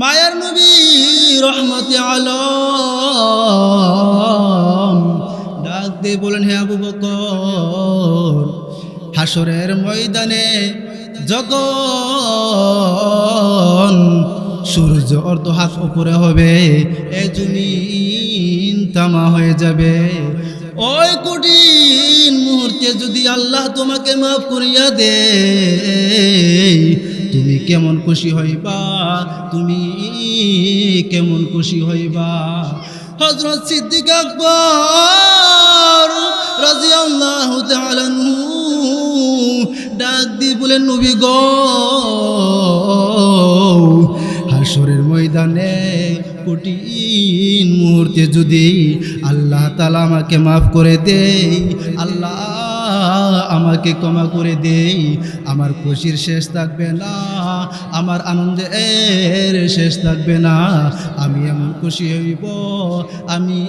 মায়ার নবী রহমতে আলম। ডাক দিয়ে বলেন, হে আবু বকর হাসরের ময়দানে যখন সূর্য অর্ধ হাত উপরে হবে, এ জমিন তামা হয়ে যাবে। ওই কঠিন মুহূর্তে যদি আল্লাহ তোমাকে মাফ করিয়া দে তুমি কেমন খুশি হইবা? তুমি কেমন খুশি হইবা? হজরত সিদ্দিক আকবর তাআলা আনহু ডাক দিয়ে বলেন নবী গো হাসরের ময়দানে কঠিন মুহূর্তে যদি আল্লাহ তালা আমাকে মাফ করে দেই আল্লাহ আমাকে ক্ষমা করে দেই আমার খুশির শেষ থাকবে না। আমার আনন্দে আনন্দের শেষ থাকবে না। আমি এমন খুশি হইব, আমি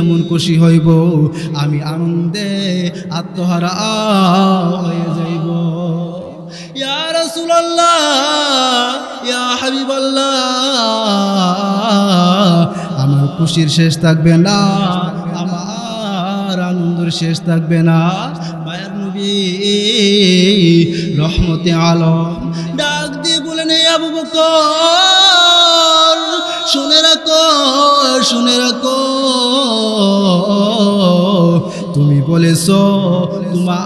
এমন খুশি হইব, আমি আনন্দে আত্মহারা হয়ে যাইব। ইয়া ইয়া আমার খুশির শেষ থাকবে না, আমার আনন্দের শেষ থাকবে না। রহমতে আলম। ডাক দিয়ে বলেন আবু বকর, শুনে রাখো শুনে রাখো। তুমি বলেছ তোমা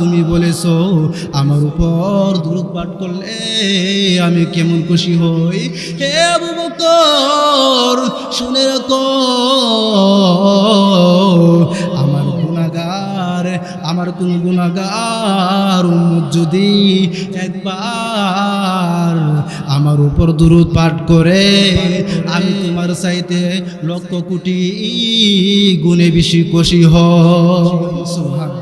তুমি বলেছ, আমার উপর দূরত পাঠ করলে আমি কেমন খুশি হই। হে আবু বকর আমার কোন গুণাগার যদি একবার আমার উপর দূরত পাঠ করে, আমি তোমার চাইতে লক্ষ কোটি গুণে বেশি খুশি হয়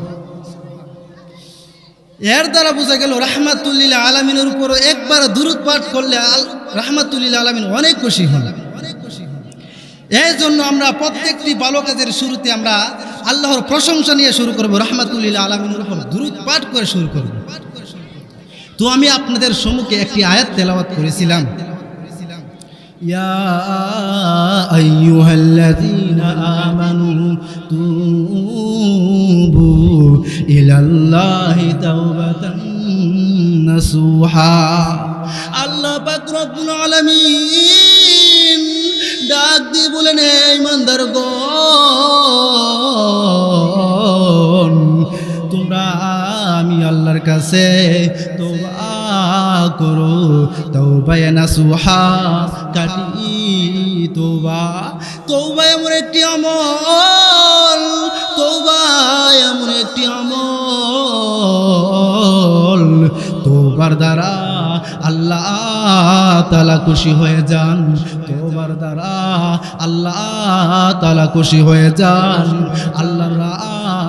এর দ্বারা বোঝা গেল, রাহমাতুল্লিল আলমিনের উপর একবার দূরত পাঠ করলে রাহমাতুল্লিল আলমিন অনেক খুশি হনলাম অনেক খুশি হন। এই জন্য আমরা প্রত্যেকটি ভালো কাজের শুরুতে আমরা আল্লাহর প্রশংসা নিয়ে শুরু করব রাহমাতুল্লিল আলমিনের উপর দূরত পাঠ করে শুরু করব তো আমি আপনাদের সম্মুখে একটি আয়াত তেলাওয়াত করেছিলাম يا أيها الذين آمنوا توبوا إلى الله توبة نصوحا আল্লাহ পাক রব্বুল আলামিন ডাক দিয়ে বলেন হে ইমানদার কাছে তোবা করো তৌবায় নাসুহা কাটি তোবা তৌবা এমন একটি আমল তৌবা এমন একটি আমল। তোবার দ্বারা আল্লাহ তালা খুশি হয়ে যান। তোবার দ্বারা আল্লাহ তালা খুশি হয়ে যান। আল্লাহ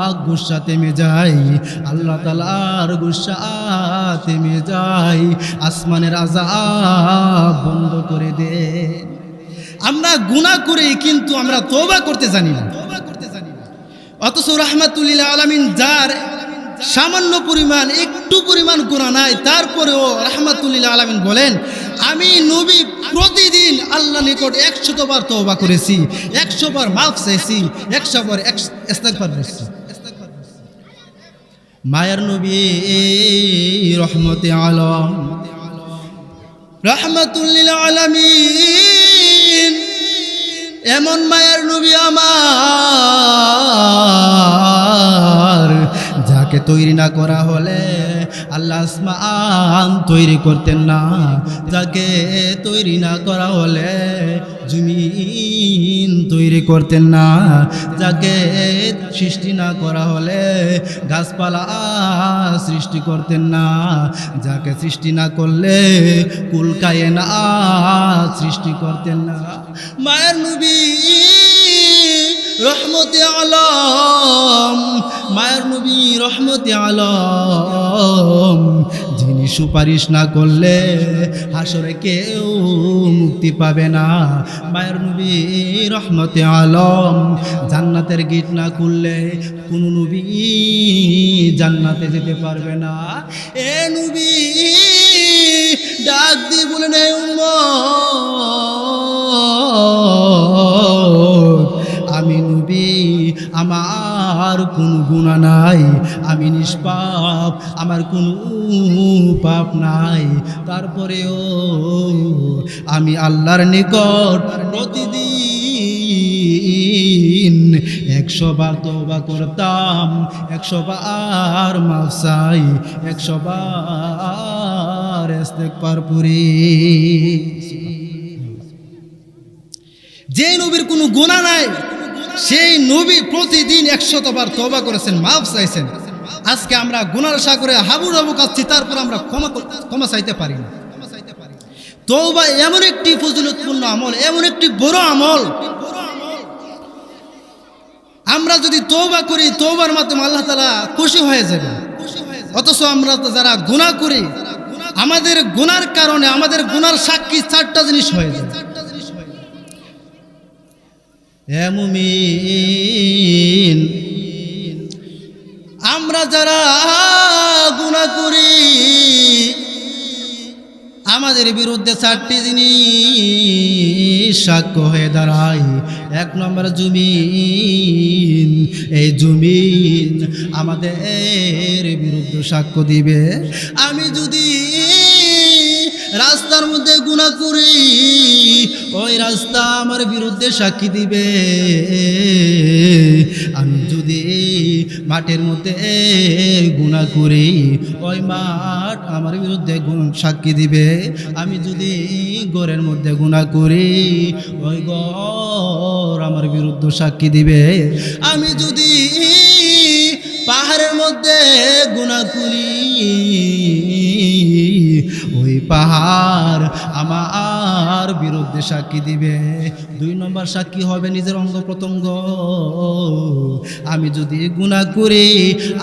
রাগ গুসা থেমে যাই আল্লাহ তালার গুসা থেমে যাই আসমানের আজাব বন্ধ করে দে। আমরা গুণা করি কিন্তু আমরা তোবা করতে জানি না। অথচ রহমাতুল্লিল্লাহ আলমিন যার সামান্য পরিমাণ, একটু পরিমাণ গুণা নাই, তারপরেও রহমাতুল্লিল্লাহ আলমিন বলেন, আমি নবী প্রতিদিন আল্লাহ নিকট একশত বার তওবা করেছি একশো বার মাফ চাইছি একশো বার ইস্তেগফার করছি। মায়ার নবী রহমতে আলম। রহমতুল্লিল আলমিন। এমন মায়ের নবী আমার যাকে তৈরি না করা হলে আল্লাহ আসমান তৈরি করতেন না। যাকে তৈরি না করা হলে জমিন তৈরি করতেন না। যাকে সৃষ্টি না করা হলে গাছপালা সৃষ্টি করতেন না। যাকে সৃষ্টি না করলে কুলকায়ে না সৃষ্টি করতেন না। মায়ের নবী রহমতে আলম, মায়ের নবী রহমতে আলম। যিনি সুপারিশ না করলে হাসরে কেউ মুক্তি পাবে না। মায়ের নবী রহমতে আলম, জান্নাতের গিট না খুললে কোন নবী জান্নাতে যেতে পারবে না। এ নবী, ডাক দিয়ে আমার কোনো গুণা নাই, আমি নিষ্পাপ, আমার কোনো পাপ নাই। তারপরেও আমি আল্লাহর নিকট প্রতিদিন একশো বার তবা করতাম, একশো বার মাসাই একশো বার পুরি যে নবীর কোনো গুণা নাই সেই নবী প্রতিদিন একশতবার তবা করেছেন, মাফ চাইছেন। আজকে আমরা গুনার সাগরে হাবু হাবু কাচ্ছি তারপর আমরা ক্ষমা ক্ষমা চাইতে পারি না। তৌবা এমন একটি ফজিলতপূর্ণ আমল, এমন একটি বড় আমল। আমরা যদি তৌবা করি তৌবার মাধ্যমে আল্লাহ তালা খুশি হয়ে যাবে। অথচ আমরা যারা গুনাহ করি, আমাদের গুনার কারণে, আমাদের গুনার সাক্ষী চারটা জিনিস হয়ে যায় মুমিন, আমরা যারা গুণা করি, আমাদের বিরুদ্ধে চারটি জিনিস সাক্ষ্য হয়ে দাঁড়ায়। এক নম্বর জমিন, এই জমিন আমাদের বিরুদ্ধে সাক্ষ্য দিবে। আমি যদি রাস্তার মধ্যে গুণা করি, ওই রাস্তা আমার বিরুদ্ধে সাক্ষী দিবে। আমি যদি মাঠের মধ্যে গুণা করি, ওই মাঠ আমার বিরুদ্ধে সাক্ষী দিবে। আমি যদি ঘরের মধ্যে গুণা করি, ওই ঘর আমার বিরুদ্ধে সাক্ষী দিবে। আমি যদি পাহাড়ের মধ্যে গুণা করি পাহাড়, আমার বিরুদ্ধে সাক্ষী দিবে। দুই নম্বর সাক্ষী হবে নিজের অঙ্গ প্রত্যঙ্গ। আমি যদি গুণা করি,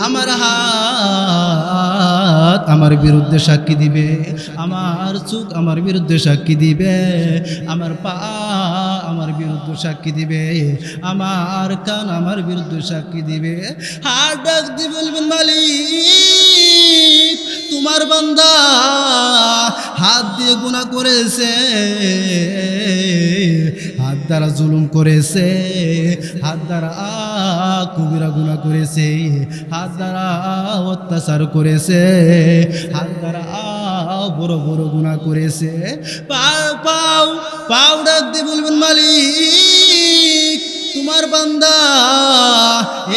আমার হাত আমার বিরুদ্ধে সাক্ষী দিবে। আমার চোখ আমার বিরুদ্ধে সাক্ষী দিবে। আমার পা আমার বিরুদ্ধে সাক্ষী দিবে। আমার কান আমার বিরুদ্ধে সাক্ষী দিবে। হাত ডাক দিয়ে বলবেন, মালিক, তোমার বান্দা হাত দিয়ে গুণা করেছে। হাত দ্বারা জুলুম করেছে, হাত দ্বারা কুবিরা গুণা করেছে, হাত দ্বারা অত্যাচার করেছে, হাত দ্বারা বড় বড় গুণা করেছে। পাও পাও পাও ডাক দিয়ে বলবেন মালিক। তোমার বান্দা,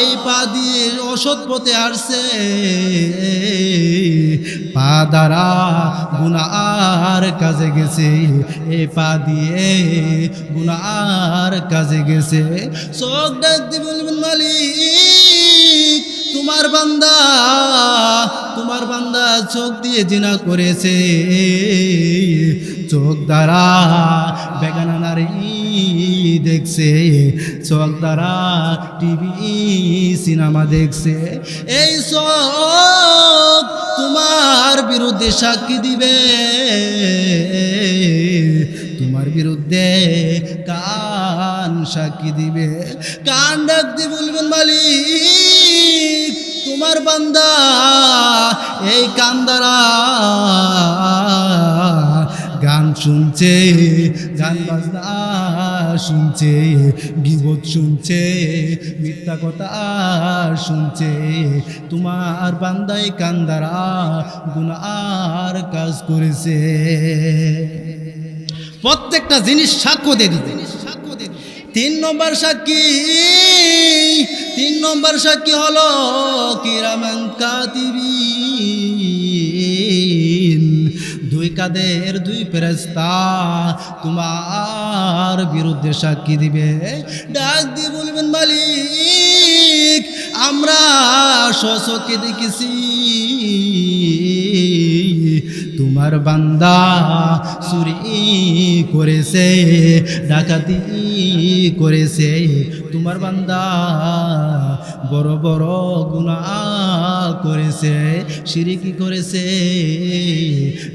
এই পা দিয়ে অসৎ পথে আসছে পা দ্বারা গুনার কাজে গেছে। এই পা দিয়ে গুনার কাজে গেছে। চোখ দিয়ে বলবেন, মালিক, তোমার বান্দা তোমার বান্দা চোখ দিয়ে জিনা করেছে। চোখ দ্বারা বেগানা নারী দেখছে, চোখ দ্বারা টিভি, সিনেমা দেখছে। এই চোখ তোমার বিরুদ্ধে সাক্ষী দিবে। তোমার বিরুদ্ধে কান সাক্ষী দিবে। কান ডাক দিয়ে বলবেন, মালিক, তোমার বান্দা এই কান দ্বারা শুনছে, গান বাজনা শুনছে বিপদ শুনছে, মিথ্যা কথা শুনছে। তোমার বান্দাই কান দ্বারা গুনার কাজ করেছে। প্রত্যেকটা জিনিস সাক্ষ্য দিয়ে দিতে তিন নম্বর সাক্ষী, তিন নম্বর সাক্ষী হলো কিরামান কাতিবিন দুই কাদের দুই ফেরেস্তা তোমার বিরুদ্ধে সাক্ষী দিবে। ডাক দিয়ে বলবেন, মালিক, আমরা শোষকে দেখেছি তোমার বান্দা চুরি করেছে, ডাকাতি করেছে। তোমার বান্দা বড় বড় গুণা করেছে সিরিকি করেছে,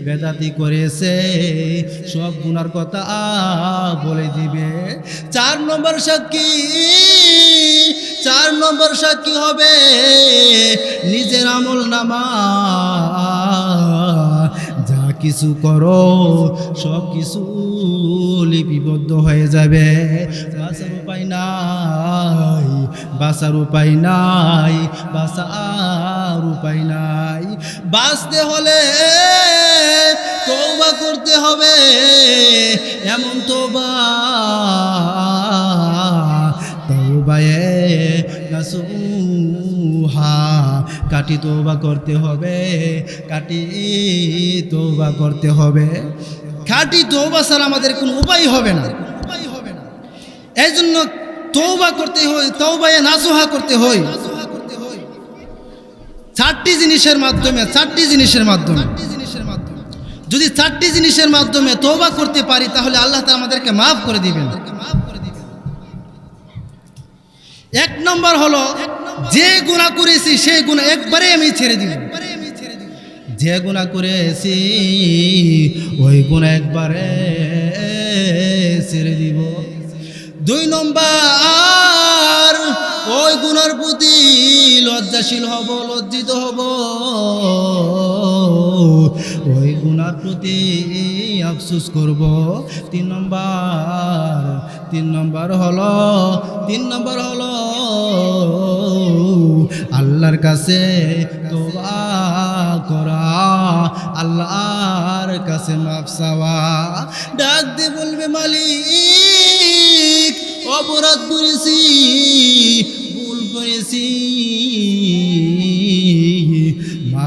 বেদাতি করেছে, সব গুনার কথা বলে দিবে। চার নম্বর সাক্ষী, চার নম্বর সাক্ষী হবে নিজের আমল নামা কিছু করো সব কিছু লিপিবদ্ধ হয়ে যাবে। বাঁচার উপায় নাই, বাঁচার উপায় নাই, বাঁচার উপায় নাই। বাঁচতে হলে তৌবা করতে হবে, এমন তোবা তৌবায়ে নাসুহা কাটি তোবা করতে হবে, কাটি তোবা করতে হবে। খাটি তোবা ছাড়া আমাদের কোনো উপায় হবে না। উপায় হবে না এই জন্য তৌবা করতে হয় তৌবায়ে নাসুহা করতে হয়। চারটি জিনিসের মাধ্যমে, চারটি জিনিসের মাধ্যমে। যদি চারটি জিনিসের মাধ্যমে তৌবা করতে পারি, তাহলে আল্লাহ তা আমাদেরকে মাফ করে দিবেন। এক নম্বর হলো যে গুণা করেছি, সেই গুণা একবারে আমি ছেড়ে দিব। যে গুণা করেছি, ওই গুণা একবারে ছেড়ে দিব। দুই নম্বর, ওই গুণার প্রতি লজ্জাশীল হব, লজ্জিত হব। ওই গুণার প্রতি আফসুস করব? তিন নম্বর তিন নম্বর হলো, তিন নম্বর হলো আল্লাহর কাছে তোবা করা। আল্লাহর কাছে মাফ চাওয়া। ডাক দিয়ে বলবে, মালিক, অপরাধ করেছি, ভুল করেছি।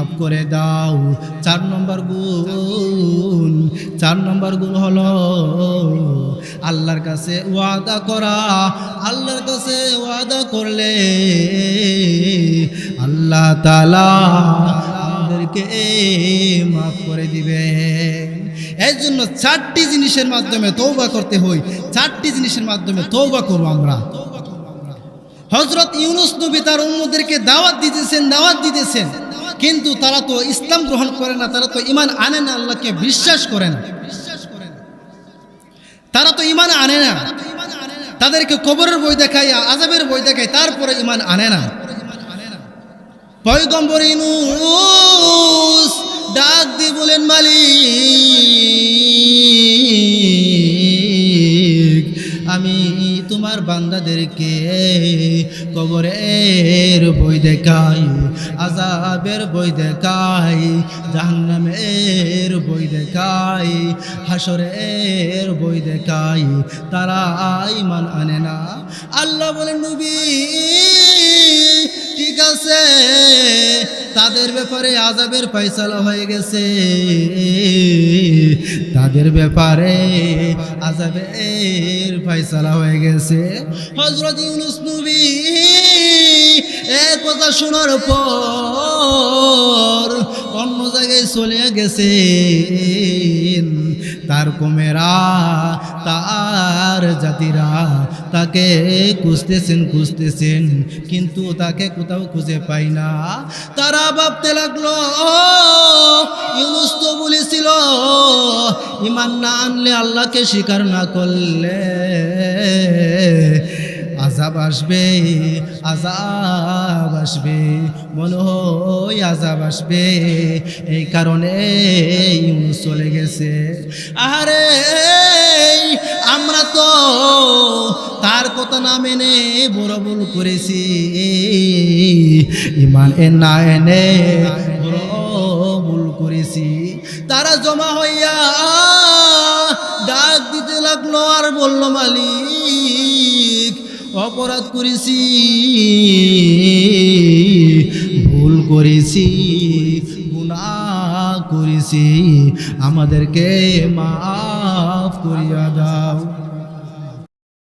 মাফ করে দাও। চার নম্বর গুণ, চার নম্বর গুণ হলো আল্লাহর কাছে ওয়াদা করা। আল্লাহর কাছে ওয়াদা করলে আল্লাহ তালা আমাদেরকে মাফ করে দিবে এই জন্য চারটি জিনিসের মাধ্যমে তৌবা করতে হই। চারটি জিনিসের মাধ্যমে তৌবা করব আমরা। হজরত ইউনুস নবী তার অন্যদেরকে দাওয়াত দিতেছেন দাওয়াত দিতেছেন। কিন্তু তারা তো ইসলাম গ্রহণ করে না, তারা তো ইমান আনে না, আল্লাহকে বিশ্বাস করে না। তারা তো ইমান আনে না। তাদেরকে কবরের বই দেখায় আজাবের বই দেখায়, তারপরে ইমান আনে না। ডাক দিয়ে বলেন, মালিক, আমি তোমার বান্দাদেরকে কবরের বই দেখাই আজাবের বই দেখাই, জাহান্নামের বই দেখাই হাসরের বই দেখাই তারা ইমান আনে না। আল্লাহ বলেন, নবী, ঠিক আছে, তাদের ব্যাপারে আজাবের ফয়সালা হয়ে গেছে। তাদের ব্যাপারে আজাবের ফয়সালা হয়ে গেছে। হজরত ইউনুস নবী এ কথা শোনার পর অন্য জায়গায় চলে গেছে তার কমেরা, তার জাতিরা তাকে খুঁজতেছেন খুঁজতেছেন, কিন্তু তাকে কোথাও খুঁজে পাই না। তারা ভাবতে লাগল, ইউনুস তো বলেছিল, ইমান না আনলে আল্লাহকে স্বীকার না করলে আজাব আসবে আজাব আসবে, মনে হয় আজাব আসবে। এই কারণে চলে গেছে। আরে আমরা তো তার কথা না মেনে বড় ভুল করেছি। ইমান এ না এনে ভুল তারা জমা হইয়া ডাক দিতে লাগল আর বলল, মালিক অপরাধ করেছি ভুল করেছি গুণা করেছি আমাদেরকে মাফ করিয়া দাও।